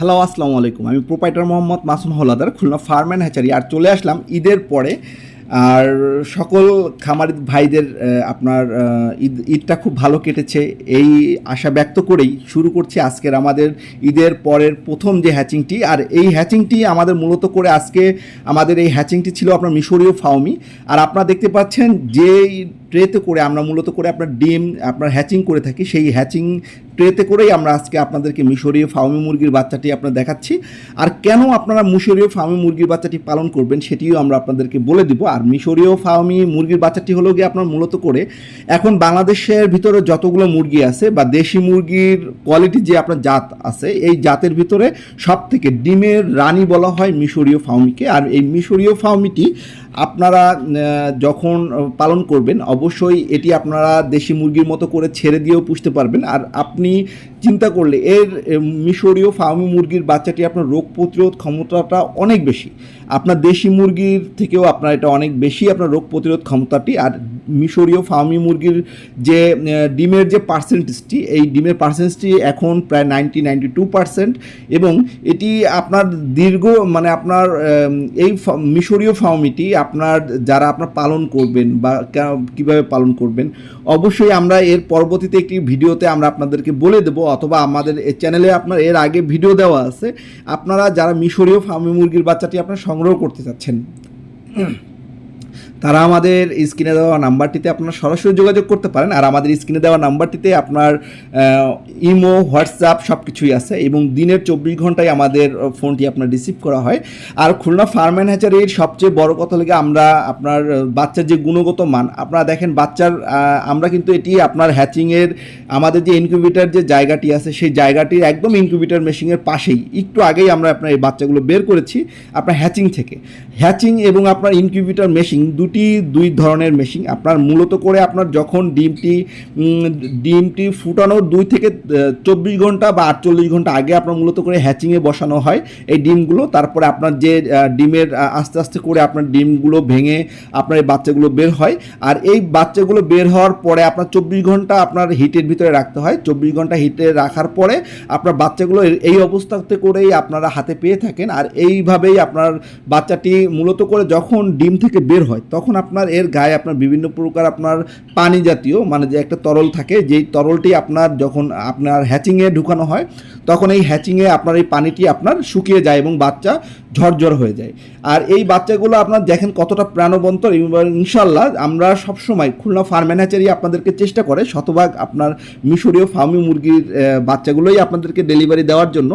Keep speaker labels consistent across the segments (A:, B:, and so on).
A: Hello আসসালামু আলাইকুম। আমি proprietor Mohammad Masum Haldar Khulna farm and hatchery আর চলে আসলাম ঈদের পরে। আর সকল খামারি ভাইদের আপনার ঈদ, ঈদটা খুব ভালো কেটেছে। এই আশা ব্যক্ত করেই শুরু করছি আজকের আমাদের ঈদের পরের প্রথম যে হ্যাচিংটি আর এই হ্যাচিংটি আমাদের মূলত করে আজকে আমাদের এই হ্যাচিংটি ছিল আপনার মিশরীয় ফাউমি আর আপনারা দেখতে পাচ্ছেন যে ট্রেতে করে আমরা মূলত করে আপনার ডিম, আপনার হ্যাচিং করে থাকি। সেই হ্যাচিং ট্রেতে করেই আমরা আজকে আপনাদেরকে মিশরীয় ফার্মি মুরগির বাচ্চাটি আপনার দেখাচ্ছি। আর কেন আপনারা মিশরীয় ফার্মি মুরগির বাচ্চাটি পালন করবেন সেটিও আমরা আপনাদেরকে বলে দিব। আর মিশরীয় ফার্মি মুরগির বাচ্চাটি হলো গিয়ে আপনার মূলত করে এখন বাংলাদেশের ভিতরে যতগুলো মুরগি আছে বা দেশি মুরগির কোয়ালিটি যে আপনার জাত আছে, এই জাতের ভিতরে সব থেকে ডিমের রানী বলা হয় মিশরীয় ফার্মিকে আর এই মিশরীয় ফার্মিটি আপনারা যখন পালন করবেন অবশ্যই এটি আপনারা দেশি মুরগির মতো করে ছেড়ে দিয়েও পুষতে পারবেন। আর আপনি চিন্তা করলে এর মিশরীয় ফার্মি মুরগির বাচ্চাটি আপনার রোগ প্রতিরোধ ক্ষমতাটা অনেক বেশি। আপনার দেশি মুরগির থেকেও আপনার এটা অনেক বেশি আপনার রোগ প্রতিরোধ ক্ষমতাটি। আর মিশরীয় ফার্মি মুরগির যে ডিমের যে পার্সেন্টেজটি এই ডিমের পার্সেন্টেজটি এখন প্রায় নাইনটি নাইনটি টু পার্সেন্ট এবং এটি আপনার দীর্ঘ মানে আপনার এই মিশরীয় ফার্মিটি আপনার, যারা আপনার পালন করবেন বা কীভাবে পালন করবেন, অবশ্যই আমরা এর পরবর্তীতে একটি ভিডিওতে আমরা আপনাদেরকে বলে দেব অথবা আমাদের এই চ্যানেলে আপনার এর আগে ভিডিও দেওয়া আছে। আপনারা যারা মিশরীয় ফার্মি মুরগির বাচ্চাটি আপনারা সংগ্রহ করতে চাচ্ছেন তারা আমাদের স্ক্রিনে দেওয়া নাম্বারটিতে আপনারা সরাসরি যোগাযোগ করতে পারেন। আর আমাদের স্ক্রিনে দেওয়া নাম্বারটিতে আপনার ইমো, হোয়াটসঅ্যাপ সব কিছুই আছে এবং দিনের চব্বিশ ঘন্টায় আমাদের ফোনটি আপনার রিসিভ করা হয়। আর খুলনা ফার্ম অ্যান্ড হ্যাচারির সবচেয়ে বড় কথা লেগে আমরা আপনার বাচ্চার যে গুণগত মান, আপনারা দেখেন বাচ্চার আমরা কিন্তু এটি আপনার হ্যাচিংয়ের আমাদের যে ইনকিউবেটার যে জায়গাটি আছে, সেই জায়গাটির একদম ইনকিউবেটার মেশিনের পাশেই একটু আগেই আমরা আপনার এই বাচ্চাগুলো বের করেছি আপনার হ্যাচিং থেকে। হ্যাচিং এবং আপনার ইনকিউবেটার মেশিন দুটি দুই ধরনের মেশিন আপনার মূলত করে আপনার যখন ডিমটি ডিমটি ফুটানোর দুই থেকে চব্বিশ ঘণ্টা বা আটচল্লিশ ঘণ্টা আগে আপনার মূলত করে হ্যাচিংয়ে বসানো হয় এই ডিমগুলো। তারপরে আপনার যে ডিমের আস্তে আস্তে করে আপনার ডিমগুলো ভেঙে আপনার এই বাচ্চাগুলো বের হয়। আর এই বাচ্চাগুলো বের হওয়ার পরে আপনার চব্বিশ ঘণ্টা আপনার হিটের ভিতরে রাখতে হয়। চব্বিশ ঘণ্টা হিটে রাখার পরে আপনার বাচ্চাগুলো এই অবস্থাতে করেই আপনারা হাতে পেয়ে থাকেন। আর এইভাবেই আপনার বাচ্চাটি মূলত করে যখন ডিম থেকে বের হয়, তখন আপনার এর গায়ে আপনার বিভিন্ন প্রকার আপনার পানি জাতীয় মানে যে একটা তরল থাকে, যেই তরলটি আপনার যখন আপনার হ্যাচিংয়ে ঢুকানো হয়, তখন এই হ্যাচিংয়ে আপনার এই পানিটি আপনার শুকিয়ে যায় এবং বাচ্চা ঝরঝর হয়ে যায়। আর এই বাচ্চাগুলো আপনার দেখেন কতটা প্রাণবন্ত ইনশাল্লাহ আমরা সবসময় খুলনা ফার্ম ম্যানেজারই আপনাদেরকে চেষ্টা করে, শতভাগ আপনার মিশরীয় ফার্মি মুরগির বাচ্চাগুলোই আপনাদেরকে ডেলিভারি দেওয়ার জন্য।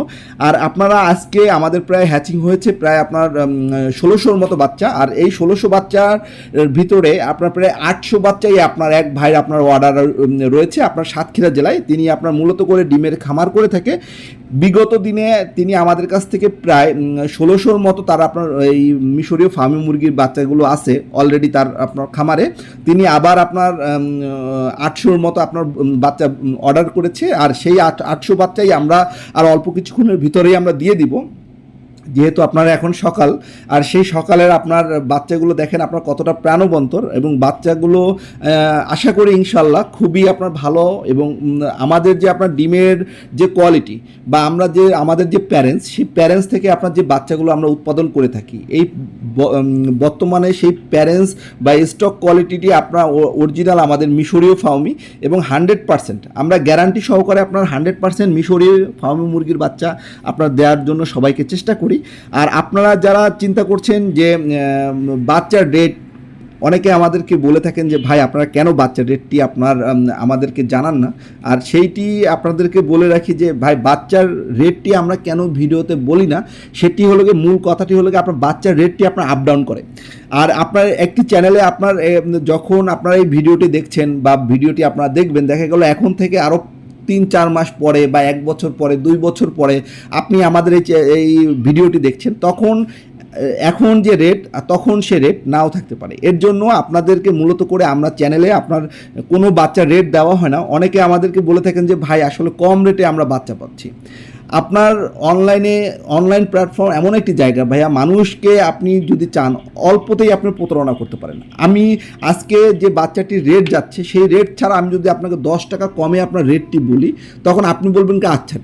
A: আর আপনারা আজকে আমাদের প্রায় হ্যাচিং হয়েছে প্রায় আপনার ষোলোশোর মতো বাচ্চা। আর এই ষোলোশো বাচ্চার ভিতরে আপনার প্রায় আটশো বাচ্চাই আপনার এক ভাইয়ের আপনার অর্ডার রয়েছে। আপনার সাতক্ষীরা জেলায়। তিনি আপনার মূলত করে ডিমের খামার করে থাকে। বিগত দিনে তিনি আমাদের কাছ থেকে প্রায় ষোলোশোর মতো তার আপনার এই মিশরীয় ফার্মি মুরগির বাচ্চাগুলো আছে অলরেডি তার আপনার খামারে। তিনি আবার আপনার আটশোর মতো আপনার বাচ্চা অর্ডার করেছে। আর সেই আট, আটশো বাচ্চাই আমরা আর অল্প কিছুক্ষণের ভিতরেই আমরা দিয়ে দিব। যেহেতু আপনার এখন সকাল, আর সেই সকালের আপনার বাচ্চাগুলো দেখেন আপনার কতটা প্রাণবন্তর এবং বাচ্চাগুলো আশা করি ইনশাল্লাহ খুবই আপনার ভালো এবং আমাদের যে আপনার ডিমের যে কোয়ালিটি বা আমরা যে, আমাদের যে প্যারেন্টস সেই প্যারেন্টস থেকে আপনার যে বাচ্চাগুলো আমরা উৎপাদন করে থাকি, এই বর্তমানে সেই প্যারেন্টস বা স্টক কোয়ালিটিটি আপনার অরিজিনাল আমাদের মিশরীয় ফার্মি এবং হান্ড্রেড পার্সেন্ট আমরা গ্যারান্টি সহকারে আপনার হান্ড্রেড পার্সেন্ট মিশরীয় ফার্মি মুরগির বাচ্চা আপনার দেওয়ার জন্য সবাইকে চেষ্টা করি। আর আপনারা যারা চিন্তা করছেন যে বাচ্চার রেট অনেকে আমাদেরকে বলে থাকেন যে, ভাই, আপনারা কেন বাচ্চার রেটটি আপনার আমাদেরকে জানান না? আর সেইটি আপনাদেরকে বলে রাখি যে, ভাই, বাচ্চার রেটটি আমরা কেন ভিডিওতে বলি না? সেটি হলো গিয়ে মূল কথাটি হলো গিয়ে আপনার বাচ্চার রেটটি আপনার আপ ডাউন করে। আর আপনার একটি চ্যানেলে আপনার যখন আপনারা এই ভিডিওটি দেখছেন বা ভিডিওটি আপনারা দেখবেন, দেখা গেল এখন থেকে আরও তিন, চার মাস পরে বা এক বছর পরে, দুই বছর পরে আপনি আমাদের এই ভিডিওটি দেখছেন, তখন এখন যে রেট তখন সে রেট নাও থাকতে পারে। এর জন্য আপনাদেরকে মূলত করে আমরা চ্যানেলে আপনার কোনো বাচ্চা রেট দেওয়া হয় না। অনেকে আমাদেরকে বলে থাকেন যে, ভাই, আসলে কম রেটে আমরা বাচ্চা পাচ্ছি। আপনার অনলাইনে অনলাইন প্ল্যাটফর্ম এমন একটি জায়গা ভাইয়া, মানুষকে আপনি যদি চান, অল্পতেই আপনি প্রতারণা করতে পারেন। আমি আজকে যে বাচ্চাটির রেট যাচ্ছে, সেই রেট ছাড়া আমি যদি আপনাকে দশ টাকা কমে আপনার রেটটি বলি, তখন আপনি বলবেন কি আচ্ছা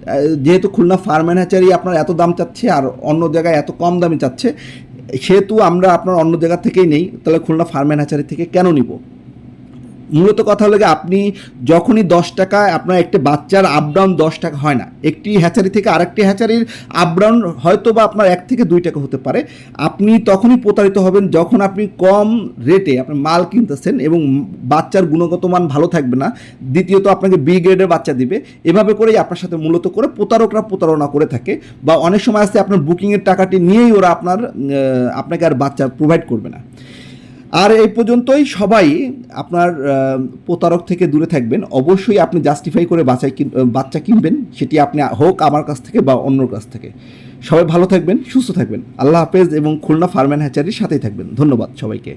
A: যেহেতু খুলনা ফার্মেন হ্যাচারি আপনার এত দাম চাচ্ছে আর অন্য জায়গায় এত কম দামে চাচ্ছে, সেহেতু আমরা আপনার অন্য জায়গা থেকেই নেই, তাহলে খুলনা ফার্মেন হ্যাচারি থেকে কেন নিব? মূলত কথা হলো আপনি যখনই দশ টাকা, আপনার একটি বাচ্চার আপ ডাউন দশ টাকা হয় না। একটি হ্যাচারি থেকে আরেকটি হ্যাচারির আপ ডাউন হয়তো বা আপনার এক থেকে দুই টাকা হতে পারে। আপনি তখনই প্রতারিত হবেন যখন আপনি কম রেটে আপনি মাল কিনতেছেন এবং বাচ্চার গুণগত মান ভালো থাকবে না। দ্বিতীয়ত আপনাকে বি গ্রেডের বাচ্চা দিবে। এভাবে করেই আপনার সাথে মূলত করে প্রতারকরা প্রতারণা করে থাকে বা অনেক সময় আছে আপনার বুকিংয়ের টাকাটি নিয়েই ওরা আপনার আপনাকে আর বাচ্চা প্রোভাইড করবে না। আর এই পর্যন্তই সবাই আপনার প্রতারক থেকে দূরে থাকবেন। অবশ্যই আপনি জাস্টিফাই করে বাচ্চাই বাচ্চা কিনবেন, সেটি আপনি হোক আমার কাছ থেকে বা অন্যর কাছ থেকে। সবাই ভালো থাকবেন, সুস্থ থাকবেন। আল্লাহ হাফেজ এবং খুলনা ফার্মেন হ্যাচারির সাথেই থাকবেন। ধন্যবাদ সবাইকে।